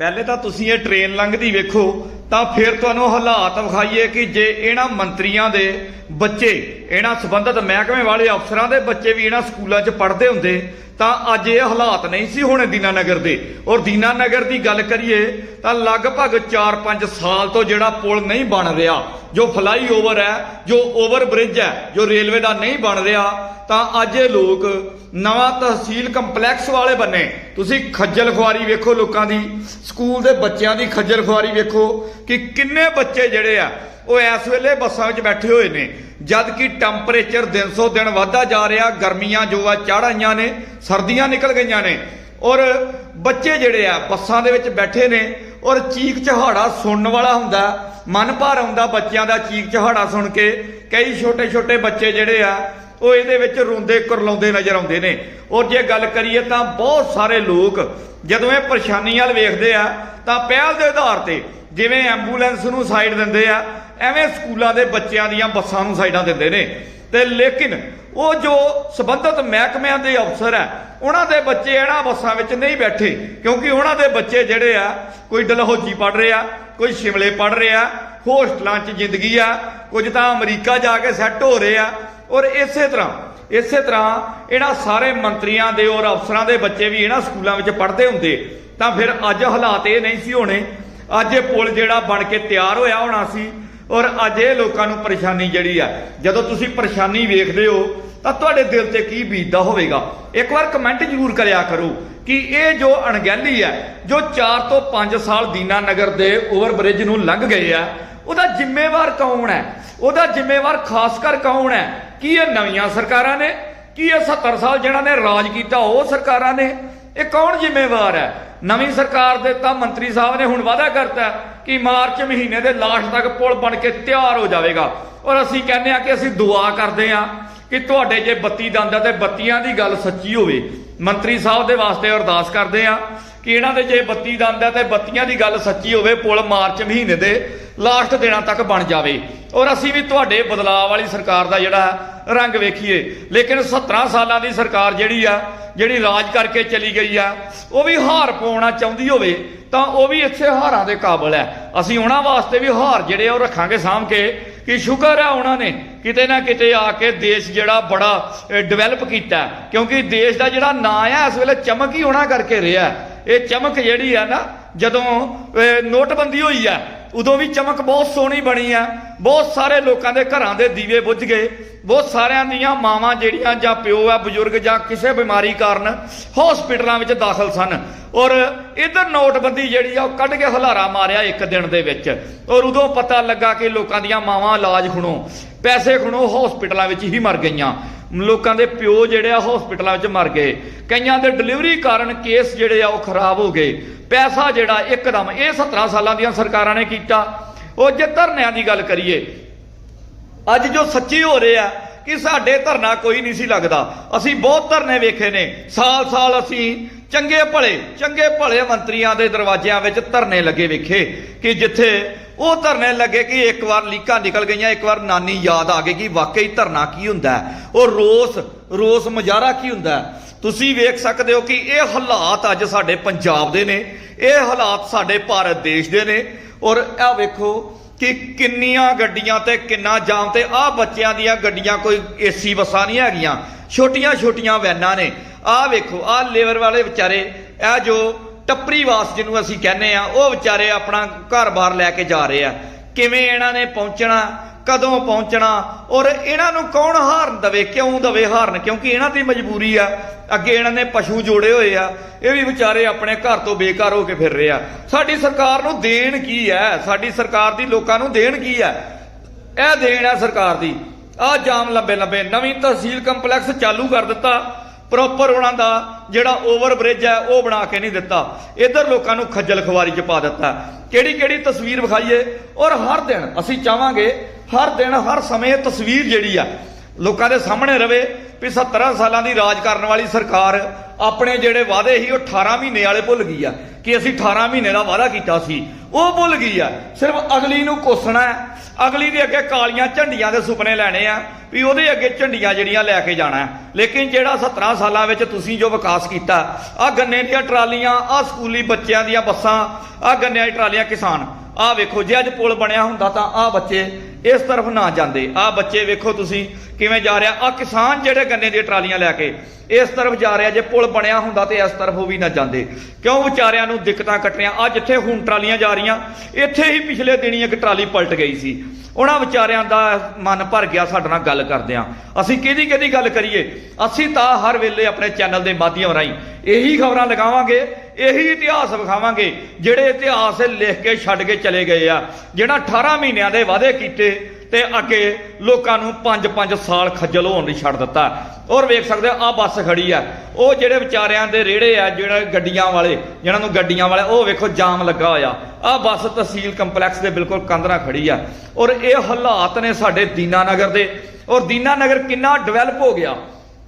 ਪਹਿਲੇ ਤਾਂ ਤੁਸੀਂ ਇਹ ਟ੍ਰੇਨ ਲੰਘਦੀ ਵੇਖੋ, ਤਾਂ ਫਿਰ ਤੁਹਾਨੂੰ ਹਾਲਾਤ ਵਿਖਾਈਏ ਕਿ ਜੇ ਇਹਨਾਂ ਮੰਤਰੀਆਂ ਦੇ ਬੱਚੇ, ਇਹਨਾਂ ਸੰਬੰਧਿਤ ਮਹਿਕਮੇ ਵਾਲੇ ਅਫਸਰਾਂ ਦੇ ਬੱਚੇ ਵੀ ਇਹਨਾਂ ਸਕੂਲਾਂ 'ਚ ਪੜ੍ਹਦੇ ਹੁੰਦੇ ਤਾਂ ਅੱਜ ਇਹ ਹਾਲਾਤ ਨਹੀਂ ਸੀ ਹੋਣੇ ਦੀਨਾਨਗਰ ਦੇ। ਔਰ ਦੀਨਾਨਗਰ ਦੀ ਗੱਲ ਕਰੀਏ ਤਾਂ ਲਗਭਗ 4-5 ਸਾਲ ਤੋਂ ਜਿਹੜਾ ਪੁਲ ਨਹੀਂ ਬਣ ਰਿਹਾ, ਜੋ ਫਲਾਈਓਵਰ ਹੈ, ਜੋ ਓਵਰ ਬ੍ਰਿਜ ਹੈ, ਜੋ ਰੇਲਵੇ ਦਾ ਨਹੀਂ ਬਣ ਰਿਹਾ, ਤਾਂ ਅੱਜ ਇਹ ਲੋਕ ਨਵਾਂ ਤਹਿਸੀਲ ਕੰਪਲੈਕਸ ਵਾਲੇ ਬੰਨੇ ਤੁਸੀਂ ਖੱਜਲ ਖੁਆਰੀ ਵੇਖੋ ਲੋਕਾਂ ਦੀ, ਸਕੂਲ ਦੇ ਬੱਚਿਆਂ ਦੀ ਖੱਜਲ ਖੁਆਰੀ ਵੇਖੋ ਕਿ ਕਿੰਨੇ ਬੱਚੇ ਜਿਹੜੇ ਆ, ਉਹ ਇਸ ਵੇਲੇ ਬੱਸਾਂ ਵਿੱਚ ਬੈਠੇ ਹੋਏ ਨੇ। ਜਦ ਕਿ ਟੈਂਪਰੇਚਰ ਦਿਨ ਸੋ ਦਿਨ ਵਧਦਾ ਜਾ ਰਿਹਾ, ਗਰਮੀਆਂ ਜੋ ਆ ਚੜ੍ਹ ਆਈਆਂ ਨੇ, ਸਰਦੀਆਂ ਨਿਕਲ ਗਈਆਂ ਨੇ। ਔਰ ਬੱਚੇ ਜਿਹੜੇ ਆ, ਬੱਸਾਂ ਦੇ ਵਿੱਚ ਬੈਠੇ ਨੇ, ਔਰ ਚੀਕ ਚਹਾੜਾ ਸੁਣਨ ਵਾਲਾ ਹੁੰਦਾ, ਮਨ ਭਰ ਆਉਂਦਾ ਬੱਚਿਆਂ ਦਾ ਚੀਕ ਚਹਾੜਾ ਸੁਣ ਕੇ, ਕਈ ਛੋਟੇ ਛੋਟੇ ਬੱਚੇ ਜਿਹੜੇ ਆ, ਉਹ ਇਹਦੇ ਵਿੱਚ ਰੋਂਦੇ ਕੁਰਲਾਉਂਦੇ ਨਜ਼ਰ ਆਉਂਦੇ ਨੇ। ਔਰ ਜੇ ਗੱਲ ਕਰੀਏ ਤਾਂ ਬਹੁਤ ਸਾਰੇ ਲੋਕ ਜਦੋਂ ਇਹ ਪਰੇਸ਼ਾਨੀ ਵੱਲ ਵੇਖਦੇ ਆ, ਤਾਂ ਪਹਿਲ ਦੇ ਆਧਾਰ ਤੇ ਜਿਵੇਂ ਐਂਬੂਲੈਂਸ ਨੂੰ ਸਾਈਡ ਦਿੰਦੇ ਆ ਐਵੇਂ ਸਕੂਲਾਂ ਦੇ ਬੱਚਿਆਂ ਦੀਆਂ ਬੱਸਾਂ ਨੂੰ ਸਾਈਡਾਂ ਦਿੰਦੇ ਨੇ। ਤੇ ਲੇਕਿਨ ਉਹ ਜੋ ਸਬੰਧਤ ਮਹਿਕਮਿਆਂ ਦੇ ਅਫਸਰ ਹੈ, ਉਹਨਾਂ ਦੇ ਬੱਚੇ ਇਹਨਾਂ ਬੱਸਾਂ ਵਿੱਚ ਨਹੀਂ ਬੈਠੇ। ਕਿਉਂਕਿ ਉਹਨਾਂ ਦੇ ਬੱਚੇ ਜਿਹੜੇ ਆ, ਕੋਈ ਡਲਹੌਜੀ ਪੜ ਰਿਹਾ, ਕੋਈ ਸ਼ਿਮਲੇ ਪੜ ਰਿਹਾ, ਹੋਸਟਲਾਂ 'ਚ ਜ਼ਿੰਦਗੀ ਆ, ਕੁਝ ਤਾਂ ਅਮਰੀਕਾ ਜਾ ਕੇ ਸੈੱਟ ਹੋ ਰਹੇ ਆ। ਔਰ ਇਸੇ ਤਰ੍ਹਾਂ ਇਸੇ ਤਰ੍ਹਾਂ ਇਹਨਾਂ ਸਾਰੇ ਮੰਤਰੀਆਂ ਦੇ ਔਰ ਅਫਸਰਾਂ ਦੇ ਬੱਚੇ ਵੀ ਇਹਨਾਂ ਸਕੂਲਾਂ ਵਿੱਚ ਪੜ੍ਹਦੇ ਹੁੰਦੇ। ਤਾਂ ਫਿਰ ਅੱਜ ਹਾਲਾਤ ਇਹ ਨਹੀਂ ਸੀ ਹੋਣੇ। ਅੱਜ ਇਹ ਪੁਲ ਜਿਹੜਾ ਬਣ ਕੇ ਤਿਆਰ ਹੋਇਆ ਹੋਣਾ ਸੀ ਔਰ ਅੱਜ ਇਹ ਲੋਕਾਂ ਨੂੰ ਪਰੇਸ਼ਾਨੀ ਜਿਹੜੀ ਆ, ਜਦੋਂ ਤੁਸੀਂ ਪਰੇਸ਼ਾਨੀ ਵੇਖਦੇ ਹੋ, ਤਾਂ ਤੁਹਾਡੇ ਦਿਲ ਤੇ ਕੀ ਬੀਤਦਾ ਹੋਵੇਗਾ? ਇੱਕ ਵਾਰ ਕਮੈਂਟ ਜ਼ਰੂਰ ਕਰਿਆ ਕਰੋ ਕਿ ਇਹ ਜੋ ਅਣਗਹਿਲੀ ਹੈ ਜੋ 4 ਤੋਂ 5 ਸਾਲ ਦੀਨਾ ਨਗਰ ਦੇ ਓਵਰ ਬ੍ਰਿਜ ਨੂੰ ਲੰਘ ਗਏ ਆ, ਉਹਦਾ ਜ਼ਿੰਮੇਵਾਰ ਕੌਣ ਹੈ? ਉਹਦਾ ਜ਼ਿੰਮੇਵਾਰ ਖਾਸ ਕਰ ਕੌਣ ਹੈ? ਕੀ ਇਹ ਨਵੀਆਂ ਸਰਕਾਰਾਂ ਨੇ? ਕੀ ਇਹ 70 ਸਾਲ ਜਿਹਨਾਂ ਨੇ ਰਾਜ ਕੀਤਾ, ਉਹ ਸਰਕਾਰਾਂ ਨੇ? ਇਹ ਕੌਣ ਜ਼ਿੰਮੇਵਾਰ ਹੈ? ਨਵੀਂ ਸਰਕਾਰ ਦੇ ਤਾਂ ਮੰਤਰੀ ਸਾਹਿਬ ਨੇ ਹੁਣ ਵਾਅਦਾ ਕਰਤਾ ਕਿ ਮਾਰਚ ਮਹੀਨੇ ਦੇ ਲਾਸਟ ਤੱਕ ਪੁਲ ਬਣ ਕੇ ਤਿਆਰ ਹੋ ਜਾਵੇਗਾ। ਔਰ ਅਸੀਂ ਕਹਿੰਦੇ ਆ ਕਿ ਅਸੀਂ ਦੁਆ ਕਰਦੇ ਆ ਕਿ ਤੁਹਾਡੇ ਜੇ ਬੱਤੀ ਦੰਦ ਹੈ ਤੇ ਬੱਤੀਆਂ ਦੀ ਗੱਲ ਸੱਚੀ ਹੋਵੇ। ਮੰਤਰੀ ਸਾਹਿਬ ਦੇ ਵਾਸਤੇ ਅਰਦਾਸ ਕਰਦੇ ਆ ਕਿ ਇਹਨਾਂ ਦੇ ਜੇ ਬੱਤੀ ਦੰਦ ਹੈ ਤੇ ਬੱਤੀਆਂ ਦੀ ਗੱਲ ਸੱਚੀ ਹੋਵੇ, ਪੁਲ ਮਾਰਚ ਮਹੀਨੇ ਦੇ ਲਾਸਟ ਦਿਨਾਂ ਤੱਕ ਬਣ ਜਾਵੇ। ਔਰ ਅਸੀਂ ਵੀ ਤੁਹਾਡੇ ਬਦਲਾਅ ਵਾਲੀ ਸਰਕਾਰ ਦਾ ਜਿਹੜਾ ਰੰਗ ਵੇਖੀਏ। ਲੇਕਿਨ 17 ਸਾਲਾਂ ਦੀ ਸਰਕਾਰ ਜਿਹੜੀ ਆ, ਜਿਹੜੀ ਰਾਜ ਕਰਕੇ ਚਲੀ ਗਈ ਆ, ਉਹ ਵੀ ਹਾਰ ਪਾਉਣਾ ਚਾਹੁੰਦੀ ਹੋਵੇ। ਤਾਂ ਉਹ ਵੀ ਇੱਥੇ ਹਾਰਾਂ ਦੇ ਕਾਬਲ ਹੈ। ਅਸੀਂ ਉਹਨਾਂ ਵਾਸਤੇ ਵੀ ਹਾਰ ਜਿਹੜੇ ਆ ਉਹ ਰੱਖਾਂਗੇ ਸਾਂਭ ਕੇ। ਕਿ ਸ਼ੁਕਰ ਹੈ ਉਹਨਾਂ ਨੇ ਕਿਤੇ ਨਾ ਕਿਤੇ ਆ ਕੇ ਦੇਸ਼ ਜਿਹੜਾ ਬੜਾ ਡਿਵੈਲਪ ਕੀਤਾ ਕਿਉਂਕਿ ਦੇਸ਼ ਦਾ ਜਿਹੜਾ ਨਾਂ ਹੈ ਇਸ ਵੇਲੇ ਚਮਕ ਹੀ ਹੋਣਾ ਕਰਕੇ ਰਿਹਾ ਇਹ ਚਮਕ ਜਿਹੜੀ ਆ ਨਾ, ਜਦੋਂ ਨੋਟਬੰਦੀ ਹੋਈ ਆ ਉਦੋਂ ਵੀ ਚਮਕ ਬਹੁਤ ਸੋਹਣੀ ਬਣੀ ਆ। ਬਹੁਤ ਸਾਰੇ ਲੋਕਾਂ ਦੇ ਘਰਾਂ ਦੇ ਦੀਵੇ ਬੁੱਝ ਗਏ। ਬਹੁਤ ਸਾਰਿਆਂ ਦੀਆਂ ਮਾਵਾਂ ਜਿਹੜੀਆਂ ਜਾਂ ਪਿਓ ਆ, ਬਜ਼ੁਰਗ ਜਾਂ ਕਿਸੇ ਬਿਮਾਰੀ ਕਾਰਨ ਹਸਪੀਟਲਾਂ ਵਿੱਚ ਦਾਖਲ ਸਨ। ਔਰ ਇਧਰ ਨੋਟਬੰਦੀ ਜਿਹੜੀ ਆ, ਉਹ ਕੱਢ ਕੇ ਹਲਾਰਾ ਮਾਰਿਆ ਇੱਕ ਦਿਨ ਦੇ ਵਿੱਚ। ਔਰ ਉਦੋਂ ਪਤਾ ਲੱਗਾ ਕਿ ਲੋਕਾਂ ਦੀਆਂ ਮਾਵਾਂ ਇਲਾਜ ਖੁਣੋ, ਪੈਸੇ ਖੁਣੋ ਹਸਪੀਟਲਾਂ ਵਿੱਚ ਹੀ ਮਰ ਗਈਆਂ। ਲੋਕਾਂ ਦੇ ਪਿਓ ਜਿਹੜੇ ਆ ਹਸਪੀਟਲਾਂ ਵਿੱਚ ਮਰ ਗਏ। ਕਈਆਂ ਦੇ ਡਿਲੀਵਰੀ ਕਾਰਨ ਕੇਸ ਜਿਹੜੇ ਆ ਉਹ ਖਰਾਬ ਹੋ ਗਏ। ਪੈਸਾ ਜਿਹੜਾ ਇੱਕਦਮ ਇਹ 17 ਸਾਲਾਂ ਦੀਆਂ ਸਰਕਾਰਾਂ ਨੇ ਕੀਤਾ। ਉਹ ਜੇ ਧਰਨਿਆਂ ਦੀ ਗੱਲ ਕਰੀਏ, ਅੱਜ ਜੋ ਸੱਚੀ ਹੋ ਰਹੇ ਆ ਕਿ ਸਾਡੇ ਧਰਨਾ ਕੋਈ ਨਹੀਂ ਸੀ ਲੱਗਦਾ। ਅਸੀਂ ਬਹੁਤ ਧਰਨੇ ਵੇਖੇ ਨੇ। ਸਾਲ-ਸਾਲ ਅਸੀਂ ਚੰਗੇ ਭਲੇ ਚੰਗੇ ਭਲੇ ਮੰਤਰੀਆਂ ਦੇ ਦਰਵਾਜ਼ਿਆਂ ਵਿੱਚ ਧਰਨੇ ਲੱਗੇ ਵੇਖੇ ਕਿ ਜਿੱਥੇ ਉਹ ਧਰਨੇ ਲੱਗੇ ਕਿ ਇੱਕ ਵਾਰ ਲੀਕਾਂ ਨਿਕਲ ਗਈਆਂ, ਇੱਕ ਵਾਰ ਨਾਨੀ ਯਾਦ ਆ ਗਈ ਕਿ ਵਾਕਈ ਧਰਨਾ ਕੀ ਹੁੰਦਾ ਹੈ? ਉਹ ਰੋਸ ਰੋਸ ਮੁਜ਼ਾਹਰਾ ਕੀ ਹੁੰਦਾ ਤੁਸੀਂ ਵੇਖ ਸਕਦੇ ਹੋ ਕਿ ਇਹ ਹਾਲਾਤ ਅੱਜ ਸਾਡੇ ਪੰਜਾਬ ਦੇ ਨੇ, ਇਹ ਹਾਲਾਤ ਸਾਡੇ ਭਾਰਤ ਦੇਸ਼ ਦੇ ਨੇ। ਔਰ ਇਹ ਵੇਖੋ ਕਿ ਕਿੰਨੀਆਂ ਗੱਡੀਆਂ ਤੇ ਕਿੰਨਾ ਜਾਮ ਤੇ ਆਹ ਬੱਚਿਆਂ ਦੀਆਂ ਗੱਡੀਆਂ ਕੋਈ ਏਸੀ ਬੱਸਾਂ ਨਹੀਂ ਹੈਗੀਆਂ। ਛੋਟੀਆਂ ਛੋਟੀਆਂ ਵੈਨਾਂ ਨੇ। ਆਹ ਵੇਖੋ, ਆਹ ਲੇਬਰ ਵਾਲੇ ਵਿਚਾਰੇ, ਇਹ ਜੋ ਟੱਪਰੀ ਵਾਸ ਜਿਹਨੂੰ ਅਸੀਂ ਕਹਿੰਦੇ ਆ, ਉਹ ਵਿਚਾਰੇ ਆਪਣਾ ਘਰ-ਬਾਰ ਲੈ ਕੇ ਜਾ ਰਹੇ ਆ। ਕਿਵੇਂ ਇਹਨਾਂ ਨੇ ਪਹੁੰਚਣਾ, ਕਦੋਂ ਪਹੁੰਚਣਾ, ਔਰ ਇਹਨਾਂ ਨੂੰ ਕੌਣ ਹਾਰਨ ਦਵੇ, ਕਿਉਂ ਦਵੇ ਹਾਰਨ? ਕਿਉਂਕਿ ਇਹਨਾਂ ਦੀ ਮਜਬੂਰੀ ਆ, ਅੱਗੇ ਇਹਨਾਂ ਨੇ ਪਸ਼ੂ ਜੋੜੇ ਹੋਏ ਆ, ਇਹ ਵੀ ਵਿਚਾਰੇ ਆਪਣੇ ਘਰ ਤੋਂ ਬੇਕਾਰ ਹੋ ਕੇ ਫਿਰ ਰਹੇ ਆ। ਸਾਡੀ ਸਰਕਾਰ ਨੂੰ ਦੇਣ ਕੀ ਹੈ ਸਾਡੀ ਸਰਕਾਰ ਦੀ ਲੋਕਾਂ ਨੂੰ ਦੇਣ ਕੀ ਹੈ ਇਹ ਦੇਣ ਹੈ ਸਰਕਾਰ ਦੀ। ਆਹ ਜਾਮ ਲੰਬੇ ਲੰਬੇ ਨਵੀਂ ਤਹਿਸੀਲ ਕੰਪਲੈਕਸ ਚਾਲੂ ਕਰ ਦਿੱਤਾ। ਪ੍ਰੋਪਰ ਉਹਨਾਂ ਦਾ ਜਿਹੜਾ ਓਵਰ ਬ੍ਰਿਜ ਹੈ, ਉਹ ਬਣਾ ਕੇ ਨਹੀਂ ਦਿੱਤਾ। ਇਧਰ ਲੋਕਾਂ ਨੂੰ ਖੱਜਲ ਖਵਾਰੀ ਚ ਪਾ ਦਿੱਤਾ। ਕਿਹੜੀ ਕਿਹੜੀ ਤਸਵੀਰ ਵਿਖਾਈਏ? ਔਰ ਹਰ ਦਿਨ ਅਸੀਂ ਚਾਹਾਂਗੇ, ਹਰ ਦਿਨ, ਹਰ ਸਮੇਂ ਤਸਵੀਰ ਜਿਹੜੀ ਆ, ਲੋਕਾਂ ਦੇ ਸਾਹਮਣੇ ਰਵੇ ਵੀ 17 ਸਾਲਾਂ ਦੀ ਰਾਜ ਕਰਨ ਵਾਲੀ ਸਰਕਾਰ ਆਪਣੇ ਜਿਹੜੇ ਵਾਅਦੇ ਸੀ, ਉਹ 18 ਮਹੀਨੇ ਵਾਲੇ ਭੁੱਲ ਗਈ ਆ। ਕਿ ਅਸੀਂ 18 ਮਹੀਨੇ ਦਾ ਵਾਅਦਾ ਕੀਤਾ ਸੀ, ਉਹ ਭੁੱਲ ਗਈ ਆ। ਸਿਰਫ ਅਗਲੀ ਨੂੰ ਕੋਸਣਾ ਹੈ। ਅਗਲੀ ਦੇ ਅੱਗੇ ਕਾਲੀਆਂ ਝੰਡੀਆਂ ਦੇ ਸੁਪਨੇ ਲੈਣੇ ਆ। ਵੀ ਉਹਦੇ ਅੱਗੇ ਝੰਡੀਆਂ ਜਿਹੜੀਆਂ ਲੈ ਕੇ ਜਾਣਾ ਲੇਕਿਨ ਜਿਹੜਾ 17 ਸਾਲਾਂ ਵਿੱਚ ਤੁਸੀਂ ਜੋ ਵਿਕਾਸ ਕੀਤਾ ਆ ਗੰਨੇ ਦੀਆਂ ਟਰਾਲੀਆਂ ਆ ਸਕੂਲੀ ਬੱਚਿਆਂ ਦੀਆਂ ਬੱਸਾਂ ਆ ਗੰਨਿਆਂ ਦੀਆਂ ਟਰਾਲੀਆਂ ਕਿਸਾਨ ਆ ਵੇਖੋ, ਜੇ ਅੱਜ ਪੁਲ ਬਣਿਆ ਹੁੰਦਾ ਤਾਂ ਆ ਬੱਚੇ ਇਸ ਤਰਫ ਨਾ ਜਾਂਦੇ। ਆ ਬੱਚੇ ਵੇਖੋ ਤੁਸੀਂ ਕਿਵੇਂ ਜਾ ਰਿਹਾ। ਆ ਕਿਸਾਨ ਜਿਹੜੇ ਗੰਨੇ ਦੀਆਂ ਟਰਾਲੀਆਂ ਲੈ ਕੇ ਇਸ ਤਰਫ ਜਾ ਰਿਹਾ। ਜੇ ਪੁਲ ਬਣਿਆ ਹੁੰਦਾ ਤੇ ਇਸ ਤਰਫ ਉਹ ਵੀ ਨਾ ਜਾਂਦੇ। ਕਿਉਂ ਵਿਚਾਰਿਆਂ ਨੂੰ ਦਿੱਕਤਾਂ ਕੱਟਣੀਆਂ? ਆ ਜਿੱਥੇ ਹੁਣ ਟਰਾਲੀਆਂ ਜਾ ਰਹੀਆਂ, ਇੱਥੇ ਹੀ ਪਿਛਲੇ ਦਿਨੀ ਇੱਕ ਟਰਾਲੀ ਪਲਟ ਗਈ ਸੀ। ਉਹਨਾਂ ਵਿਚਾਰਿਆਂ ਦਾ ਮਨ ਭਰ ਗਿਆ ਸਾਡੇ ਨਾਲ ਗੱਲ ਕਰਦੇ ਆ ਅਸੀਂ ਕਿਹਦੀ ਕਿਹਦੀ ਗੱਲ ਕਰੀਏ? ਅਸੀਂ ਤਾਂ ਹਰ ਵੇਲੇ ਆਪਣੇ ਚੈਨਲ ਦੇ ਮਾਧਿਅਮ ਰਾਹੀਂ ਇਹੀ ਖਬਰਾਂ ਲਗਾਵਾਂਗੇ ਇਹੀ ਇਤਿਹਾਸ ਵਿਖਾਵਾਂਗੇ, ਜਿਹੜੇ ਇਤਿਹਾਸ ਲਿਖ ਕੇ ਛੱਡ ਕੇ ਚਲੇ ਗਏ ਆ, ਜਿਹੜਾ 18 ਮਹੀਨਿਆਂ ਦੇ ਵਾਅਦੇ ਕੀਤੇ ਤੇ ਅੱਗੇ ਲੋਕਾਂ ਨੂੰ 5-5 ਸਾਲ ਖੱਜਲ ਹੋਣ ਲਈ ਛੱਡ ਦਿੱਤਾ। ਔਰ ਵੇਖ ਸਕਦੇ ਆ ਬੱਸ ਖੜੀ ਆ। ਉਹ ਜਿਹੜੇ ਵਿਚਾਰਿਆਂ ਦੇ ਰੇੜੇ ਆ, ਜਿਹੜੇ ਗੱਡੀਆਂ ਵਾਲੇ, ਜਿਹਨਾਂ ਨੂੰ ਗੱਡੀਆਂ ਵਾਲੇ, ਉਹ ਵੇਖੋ ਜਾਮ ਲੱਗਾ ਹੋਇਆ। ਆ ਬੱਸ ਤਹਿਸੀਲ ਕੰਪਲੈਕਸ ਦੇ ਬਿਲਕੁਲ ਕੰਧਰਾ ਖੜੀ ਆ। ਔਰ ਇਹ ਹਾਲਾਤ ਨੇ ਸਾਡੇ ਦੀਨਾਨਗਰ ਦੇ। ਔਰ ਦੀਨਾਨਗਰ ਕਿੰਨਾ ਡਿਵੈਲਪ ਹੋ ਗਿਆ।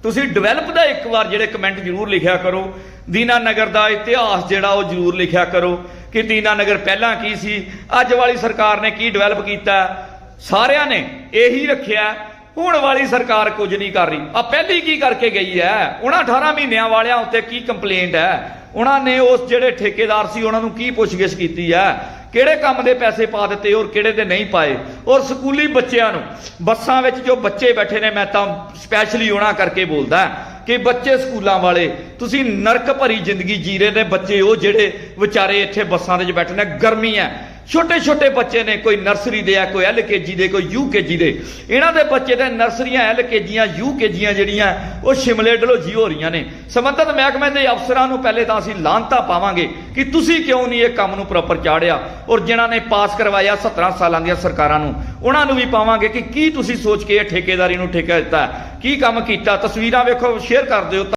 ਤੁਸੀਂ ਡਿਵੈਲਪ ਦਾ ਇੱਕ ਵਾਰ ਜਿਹੜੇ ਕਮੈਂਟ ਜ਼ਰੂਰ ਲਿਖਿਆ ਕਰੋ। ਦੀਨਾ ਨਗਰ ਦਾ ਇਤਿਹਾਸ ਜਿਹੜਾ ਉਹ ਜ਼ਰੂਰ ਲਿਖਿਆ ਕਰੋ ਕਿ ਦੀਨਾ ਨਗਰ ਪਹਿਲਾਂ ਕੀ ਸੀ, ਅੱਜ ਵਾਲੀ ਸਰਕਾਰ ਨੇ ਕੀ ਡਿਵੈਲਪ ਕੀਤਾ। ਸਾਰਿਆਂ ਨੇ ਇਹੀ ਰੱਖਿਆ। ਹੁਣ ਵਾਲੀ ਸਰਕਾਰ ਕੁਝ ਨਹੀਂ ਕਰ ਰਹੀ। ਆ ਪਹਿਲੀ ਕੀ ਕਰਕੇ ਗਈ ਹੈ? ਉਹਨਾਂ 18 ਮਹੀਨਿਆਂ ਵਾਲਿਆਂ ਉੱਤੇ ਕੀ ਕੰਪਲੇਂਟ ਹੈ? ਉਹਨਾਂ ਨੇ ਉਸ ਜਿਹੜੇ ਠੇਕੇਦਾਰ ਸੀ, ਉਹਨਾਂ ਨੂੰ ਕੀ ਪੁੱਛਗਿੱਛ ਕੀਤੀ ਹੈ? ਕਿਹੜੇ ਕੰਮ ਦੇ ਪੈਸੇ ਪਾ ਦਿੱਤੇ ਔਰ ਕਿਹੜੇ ਦੇ ਨਹੀਂ ਪਾਏ? ਔਰ ਸਕੂਲੀ ਬੱਚਿਆਂ ਨੂੰ, ਬੱਸਾਂ ਵਿੱਚ ਜੋ ਬੱਚੇ ਬੈਠੇ ਨੇ, ਮੈਂ ਤਾਂ ਸਪੈਸ਼ਲੀ ਉਹਨਾਂ ਕਰਕੇ ਬੋਲਦਾ ਕਿ ਬੱਚੇ ਸਕੂਲਾਂ ਵਾਲੇ, ਤੁਸੀਂ ਨਰਕ ਭਰੀ ਜ਼ਿੰਦਗੀ ਜੀ ਰਹੇ ਨੇ ਬੱਚੇ ਉਹ ਜਿਹੜੇ ਵਿਚਾਰੇ ਇੱਥੇ ਬੱਸਾਂ ਦੇ ਵਿੱਚ ਬੈਠੇ ਨੇ, ਗਰਮੀ ਹੈ। ਛੋਟੇ ਛੋਟੇ ਬੱਚੇ ਨੇ ਕੋਈ ਨਰਸਰੀ ਦੇ ਆ, ਕੋਈ ਐਲਕੇਜੀ ਦੇ, ਕੋਈ ਯੂਕੇਜੀ ਦੇ। ਇਹਨਾਂ ਦੇ ਬੱਚੇ ਦੇ ਨਰਸਰੀਆਂ ਐਲਕੇਜੀਆਂ ਯੂਕੇਜੀਆਂ ਜਿਹੜੀਆਂ, ਉਹ ਸ਼ਿਮਲੇ ਡਲੋਜੀ ਹੋ ਰਹੀਆਂ ਨੇ। ਸੰਬੰਧਿਤ ਮਹਿਕਮੇ ਦੇ ਅਫਸਰਾਂ ਨੂੰ ਪਹਿਲੇ ਤਾਂ ਅਸੀਂ ਲਾਂਤਾ ਪਾਵਾਂਗੇ ਕਿ ਤੁਸੀਂ ਕਿਉਂ ਨਹੀਂ ਇਹ ਕੰਮ ਨੂੰ ਪ੍ਰੋਪਰ ਚਾੜਿਆ ਔਰ ਜਿਨ੍ਹਾਂ ਨੇ ਪਾਸ ਕਰਵਾਇਆ 17 ਸਾਲਾਂ ਦੀਆਂ ਸਰਕਾਰਾਂ ਨੂੰ, ਉਹਨਾਂ ਨੂੰ ਵੀ ਪਾਵਾਂਗੇ ਕਿ ਕੀ ਤੁਸੀਂ ਸੋਚ ਕੇ ਇਹ ਠੇਕੇਦਾਰੀ ਨੂੰ ਠੇਕਾ ਦਿੱਤਾ। ਕੀ ਕੰਮ ਕੀਤਾ? ਤਸਵੀਰਾਂ ਵੇਖੋ ਸ਼ੇਅਰ ਕਰ ਦਿਓ।